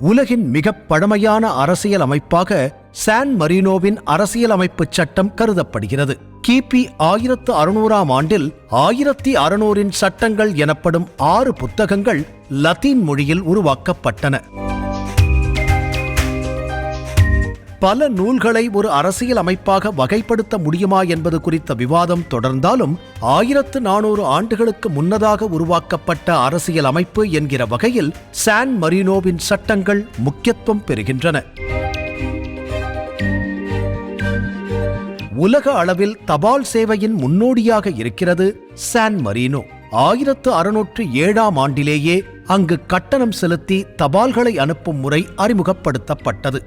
உலகின் மிக பழமையான அரசியல் அமைப்பாக சான் மரீனோவின் அரசியலமைப்பு சட்டம் கருதப்படுகிறது. கிபி ஆயிரத்து அறுநூறாம் ஆண்டில் ஆயிரத்தி அறுநூறின் சட்டங்கள் எனப்படும் ஆறு புத்தகங்கள் லத்தீன் மொழியில் உருவாக்கப்பட்டன. பல நூல்களை ஒரு அரசியல் அமைப்பாக வகைப்படுத்த முடியுமா என்பது குறித்த விவாதம் தொடர்ந்தாலும் ஆயிரத்து நானூறு ஆண்டுகளுக்கு முன்னதாக உருவாக்கப்பட்ட அரசியல் அமைப்பு என்கிற வகையில் சான் மரீனோவின் சட்டங்கள் முக்கியத்துவம் பெறுகின்றன. உலக அளவில் தபால் சேவையின் முன்னோடியாக இருக்கிறது சான் மரீனோ. ஆயிரத்து அறுநூற்று ஏழாம் ஆண்டிலேயே அங்கு கட்டணம் செலுத்தி தபால்களை அனுப்பும் முறை அறிமுகப்படுத்தப்பட்டது.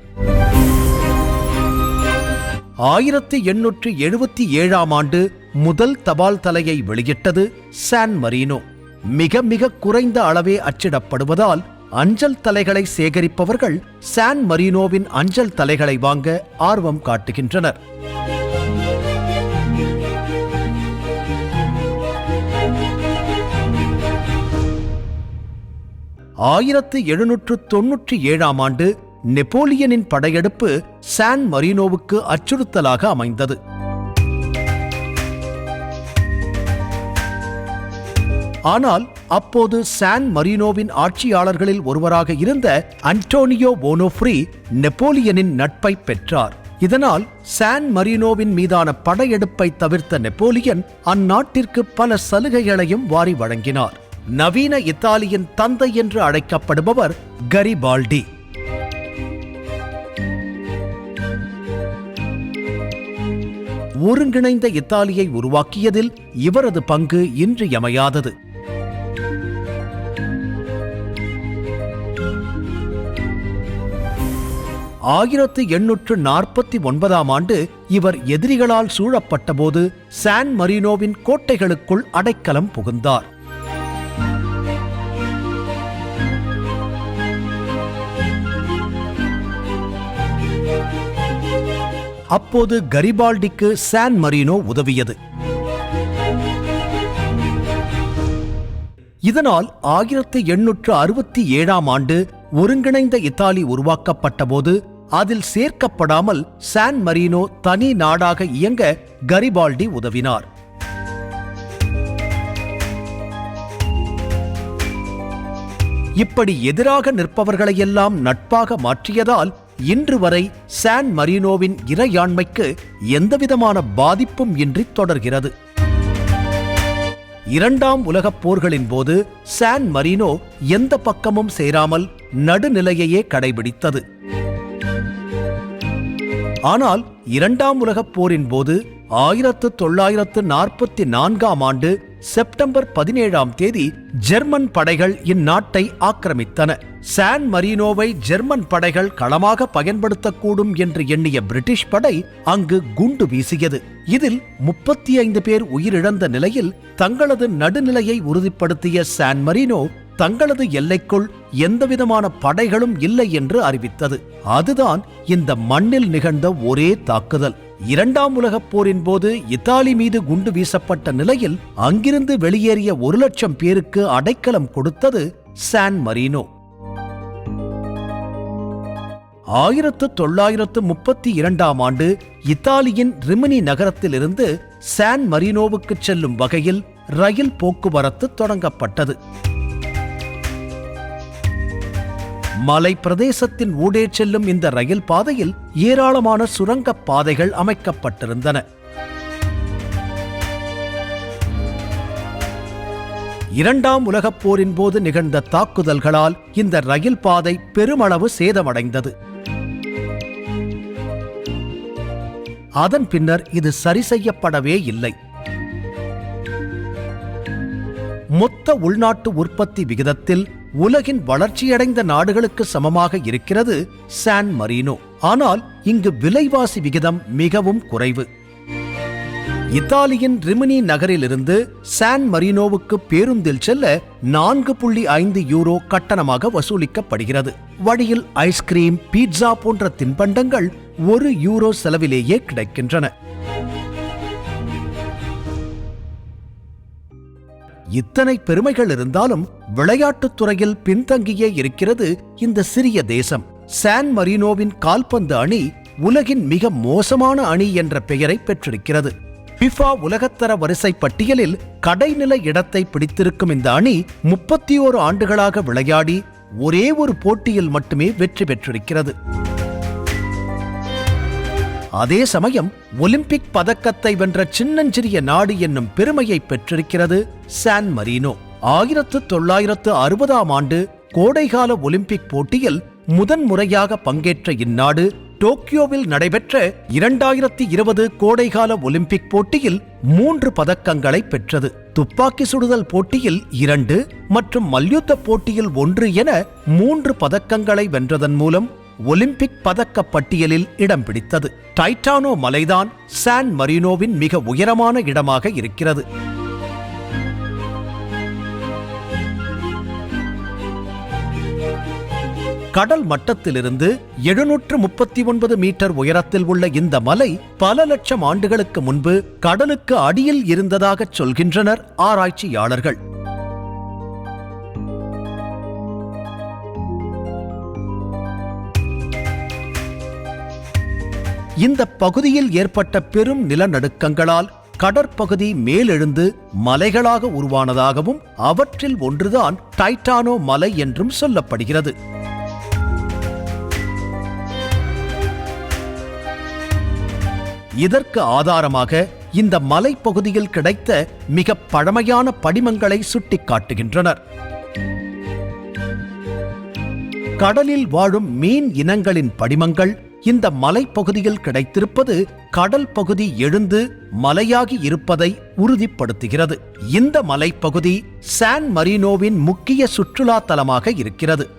ஆயிரத்தி எண்ணூற்று எழுபத்தி ஏழாம் ஆண்டு முதல் தபால் தலையை வெளியிட்டது சான் மரீனோ. மிக மிக குறைந்த அளவே அச்சிடப்படுவதால் அஞ்சல் தலைகளை சேகரிப்பவர்கள் சான் மரீனோவின் அஞ்சல் தலைகளை வாங்க ஆர்வம் காட்டுகின்றனர். ஆயிரத்து எழுநூற்று தொன்னூற்றி ஏழாம் ஆண்டு நெப்போலியனின் படையெடுப்பு சான் மரீனோவுக்கு அச்சுறுத்தலாக அமைந்தது. ஆனால் அப்போது சான் மரீனோவின் ஆட்சியாளர்களில் ஒருவராக இருந்த அன்டோனியோ போனோஃப்ரி நெப்போலியனின் நட்பை பெற்றார். இதனால் சான் மரீனோவின் மீதான படையெடுப்பை தவிர்த்த நெப்போலியன் அந்நாட்டிற்கு பல சலுகைகளையும் வாரி வழங்கினார். நவீன இத்தாலியின் தந்தை என்று அழைக்கப்படுபவர் கரிபால்டி. ஒருங்கிணைந்த இத்தாலியை உருவாக்கியதில் இவரது பங்கு இன்றியமையாதது. ஆயிரத்து எண்ணூற்று நாற்பத்தி ஒன்பதாம் ஆண்டு இவர் எதிரிகளால் சூழப்பட்டபோது சான் மரீனோவின் கோட்டைகளுக்குள் அடைக்கலம் புகுந்தார். அப்போது கரிபால்டிக்கு சான் மரீனோ உதவியது. இதனால் ஆயிரத்தி எண்ணூற்று அறுபத்தி ஏழாம் ஆண்டு ஒருங்கிணைந்த இத்தாலி உருவாக்கப்பட்டபோது அதில் சேர்க்கப்படாமல் சான் மரீனோ தனி நாடாக இயங்க கரிபால்டி உதவினார். இப்படி எதிராக நிற்பவர்களையெல்லாம் நட்பாக மாற்றியதால் இன்று வரை சான் மரீனோவின் இறையாண்மைக்கு எந்தவிதமான பாதிப்பும் இன்றி தொடர்கிறது. இரண்டாம் உலகப் போர்களின் போது சான் மரீனோ எந்த பக்கமும் சேராமல் நடுநிலையையே கடைபிடித்தது. ஆனால் இரண்டாம் உலகப் போரின் போது ஆயிரத்து தொள்ளாயிரத்து நாற்பத்தி நான்காம் ஆண்டு செப்டம்பர் பதினேழாம் தேதி ஜெர்மன் படைகள் இந்நாட்டை ஆக்கிரமித்தன. சான் மரீனோவை ஜெர்மன் படைகள் களமாக பயன்படுத்தக்கூடும் என்று எண்ணிய பிரிட்டிஷ் படை அங்கு குண்டு வீசியது. இதில் முப்பத்தி ஐந்து பேர் உயிரிழந்த நிலையில் தங்களது நடுநிலையை உறுதிப்படுத்திய சான் மரீனோ தங்களது எல்லைக்குள் எந்தவிதமான படைகளும் இல்லை என்று அறிவித்தது. அதுதான் இந்த மண்ணில் நிகழ்ந்த ஒரே தாக்குதல். இரண்டாம் உலகப் போரின் போது இத்தாலி மீது குண்டு வீசப்பட்ட நிலையில் அங்கிருந்து வெளியேறிய ஒரு லட்சம் பேருக்கு அடைக்கலம் கொடுத்தது சான் மரீனோ. ஆயிரத்து தொள்ளாயிரத்து முப்பத்தி இரண்டாம் ஆண்டு இத்தாலியின் ரிமினி நகரத்திலிருந்து சான் மரீனோவுக்கு செல்லும் வகையில் ரயில் போக்குவரத்து தொடங்கப்பட்டது. மலை பிரதேசத்தின் ஊடே செல்லும் இந்த ரயில் பாதையில் ஏராளமான சுரங்கப் பாதைகள் அமைக்கப்பட்டிருந்தன. இரண்டாம் உலகப் போரின் போது நிகழ்ந்த தாக்குதல்களால் இந்த ரயில் பாதை பெருமளவு சேதமடைந்தது. அதன் பின்னர் இது சரி செய்யப்படவே இல்லை. மொத்த உள்நாட்டு உற்பத்தி விகிதத்தில் உலகின் வளர்ச்சியடைந்த நாடுகளுக்கு சமமாக இருக்கிறது சான் மரீனோ ஆனால் இங்கு விலைவாசி விகிதம் மிகவும் குறைவு. இத்தாலியின் ரிமினி நகரிலிருந்து சான் மரீனோவுக்கு பேருந்தில் செல்ல நான்கு புள்ளி ஐந்து யூரோ கட்டணமாக வசூலிக்கப்படுகிறது. வழியில் ஐஸ்கிரீம் பீட்சா போன்ற தின்பண்டங்கள் ஒரு யூரோ செலவிலேயே கிடைக்கின்றன. இத்தனை பெருமைகள் இருந்தாலும் விளையாட்டுத் துறையில் பின்தங்கியே இருக்கிறது இந்த சிறிய தேசம். சான் மரீனோவின் கால்பந்து அணி உலகின் மிக மோசமான அணி என்ற பெயரை பெற்றிருக்கிறது. பிஃபா உலகத்தர வரிசை பட்டியலில் கடைநிலை இடத்தை பிடித்திருக்கும் இந்த அணி முப்பத்தி ஓரு ஆண்டுகளாக விளையாடி ஒரே ஒரு போட்டியில் மட்டுமே வெற்றி பெற்றிருக்கிறது. அதே சமயம் ஒலிம்பிக் பதக்கத்தை வென்ற சின்னஞ்சிறிய நாடு என்னும் பெருமையை பெற்றிருக்கிறது சான் மரீனோ. ஆயிரத்து தொள்ளாயிரத்து அறுபதாம் ஆண்டு கோடைகால ஒலிம்பிக் போட்டியில் முதன்முறையாக பங்கேற்ற இந்நாடு டோக்கியோவில் நடைபெற்ற இரண்டாயிரத்தி இருபது கோடைகால ஒலிம்பிக் போட்டியில் மூன்று பதக்கங்களை பெற்றது. துப்பாக்கி சுடுதல் போட்டியில் இரண்டு மற்றும் மல்யுத்த போட்டியில் ஒன்று என மூன்று பதக்கங்களை வென்றதன் மூலம் ஒலிம்பிக் பதக்க பட்டியலில் இடம் பிடித்தது. டைட்டானோ மலைதான் சான் மரினோவின் மிக உயரமான இடமாக இருக்கிறது. கடல் மட்டத்திலிருந்து எழுநூற்று முப்பத்தி ஒன்பது மீட்டர் உயரத்தில் உள்ள இந்த மலை பல லட்சம் ஆண்டுகளுக்கு முன்பு கடலுக்கு அடியில் இருந்ததாகச் சொல்கின்றனர் ஆராய்ச்சியாளர்கள். இந்த பகுதியில் ஏற்பட்ட பெரும் நிலநடுக்கங்களால் கடற்பகுதி மேலெழுந்து மலைகளாக உருவானதாகவும் அவற்றில் ஒன்றுதான் டைட்டானோ மலை என்றும் சொல்லப்படுகிறது. இதற்கு ஆதாரமாக இந்த மலைப்பகுதியில் கிடைத்த மிக பழமையான படிமங்களை சுட்டிக்காட்டுகின்றனர் கடலில் வாழும் மீன் இனங்களின் படிமங்கள் இந்த மலைப்பகுதியில் கிடைத்திருப்பது கடல் பகுதி எழுந்து மலையாகி இருப்பதை உறுதிப்படுத்துகிறது. இந்த மலைப்பகுதி சான் மரீனோவின் முக்கிய சுற்றுலா தலமாக இருக்கிறது.